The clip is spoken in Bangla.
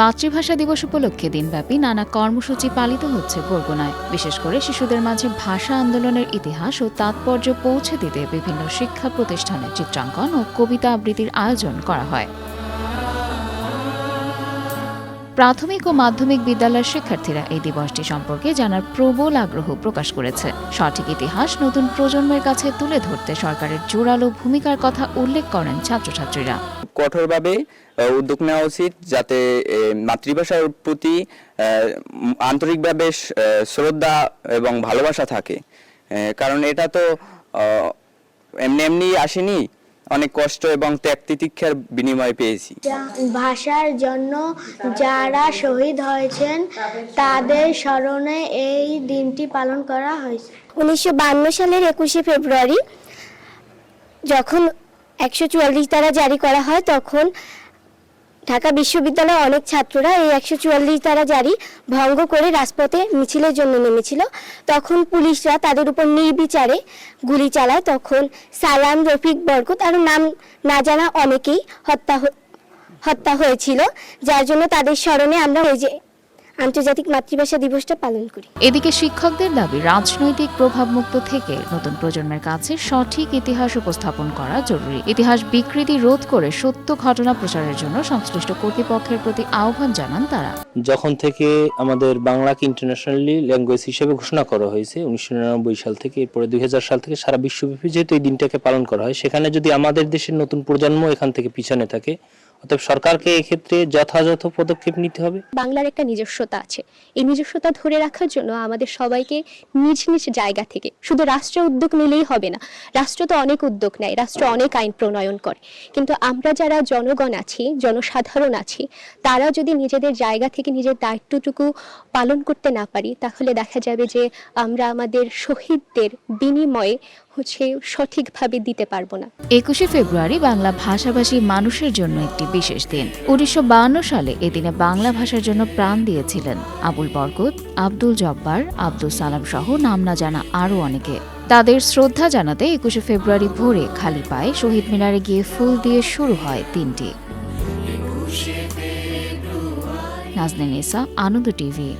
মাতৃভাষা দিবস উপলক্ষে দিনব্যাপী নানা কর্মসূচি পালিত হচ্ছে বরগুনায়। বিশেষ করে শিশুদের মাঝে ভাষা আন্দোলনের ইতিহাস ও তাৎপর্য পৌঁছে দিতে বিভিন্ন শিক্ষা প্রতিষ্ঠানে চিত্রাঙ্কন ও কবিতা আবৃত্তির আয়োজন করা হয়। প্রাথমিক ও মাধ্যমিক বিদ্যালয়ের শিক্ষার্থীরা এই দিবসটি সম্পর্কে জানার প্রবল আগ্রহ প্রকাশ করেছে। সঠিক ইতিহাস নতুন প্রজন্মের কাছে তুলে ধরতে সরকারের জোরালো ভূমিকার কথা উল্লেখ করেন ছাত্রছাত্রীরা। কঠোরভাবে উদ্যোগ নেওয়া উচিত যাতে মাতৃভাষার প্রতি আন্তরিকভাবে শ্রদ্ধা এবং ভালোবাসা থাকে। কারণ এটা তো এমনি এমনি আসেনি। অনেক কষ্ট এবং ত্যাগ তিতিক্ষার বিনিময় পেয়েছি। ভাষার জন্য যারা শহীদ হয়েছেন তাদের স্মরণে এই দিনটি পালন করা হয়েছে। উনিশশো বান্ন সালের একুশে ফেব্রুয়ারি যখন একশো চুয়াল্লিশ দ্বারা জারি করা হয় তখন ঢাকা বিশ্ববিদ্যালয়ের অনেক ছাত্ররা এই একশো চুয়াল্লিশ দ্বারা জারি ভঙ্গ করে রাজপথে মিছিলের জন্য নেমেছিল। তখন পুলিশরা তাদের উপর নির্বিচারে গুলি চালায়। তখন সালাম, রফিক, বরকত আরও নাম না জানা অনেকেই হত্যা হত্যা হয়েছিল। যার জন্য তাদের স্মরণে আমরা ওই যে আন্তর্জাতিক মাতৃভাষা দিবসটা পালন করি। এদিকে শিক্ষকদের দাবি রাজনৈতিক প্রভাবমুক্ত থেকে নতুন প্রজন্মের কাছে সঠিক ইতিহাস উপস্থাপন করা জরুরি। ইতিহাস বিকৃতি রোধ করে সত্য ঘটনা প্রচারের জন্য সংশ্লিষ্ট কর্তৃপক্ষের প্রতি আহ্বান জানান তারা। যখন থেকে আমাদের বাংলাকে ইন্টারন্যাশনালি ল্যাঙ্গুয়েজ হিসেবে ঘোষণা করা হয়েছে উনিশশো নিরানব্বই সাল থেকে এরপরে দুই হাজার সাল থেকে সারা বিশ্বব্যাপী যেহেতু এই দিনটাকে পালন করা হয় সেখানে যদি আমাদের দেশের নতুন প্রজন্ম এখান থেকে পিছনে থাকে অতএব সরকারকে যথাযথ পদক্ষেপ নিতে হবে। বাংলার একটা নিজস্বতা আছে। এই নিজস্বতা ধরে রাখার জন্য আমাদের সবাইকে নিজ নিজ জায়গা থেকে, শুধু রাষ্ট্র উদ্যোগ নিলেই হবে না, রাষ্ট্র তো অনেক উদ্যোগ নেয়, রাষ্ট্র অনেক আইন প্রণয়ন করে। কিন্তু আমরা যারা জনগণ আছি, জনসাধারণ আছি, তারা যদি নিজেদের জায়গা থেকে নিজের দায়িত্বটুকু পালন করতে না পারি, তাহলে দেখা যাবে যে আমরা আমাদের শহীদদের বিনিময়ে হচ্ছে সঠিকভাবে দিতে পারব না। একুশে ফেব্রুয়ারি বাংলা ভাষাভাষী মানুষের জন্য একটি বিশেষ দিন। উনিশশো সালে এদিনে বাংলা ভাষার জন্য প্রাণ দিয়েছিলেন আবুল বরকত আব্দুল জব্বার আব্দুল সালাম সহ নাম না জানা আরও অনেকে। তাদের শ্রদ্ধা জানাতে একুশে ফেব্রুয়ারি ভোরে খালি পায়ে শহীদ মিনারে গিয়ে ফুল দিয়ে শুরু হয় দিনটি। নাজনীন ইসা আনন্দ টিভি।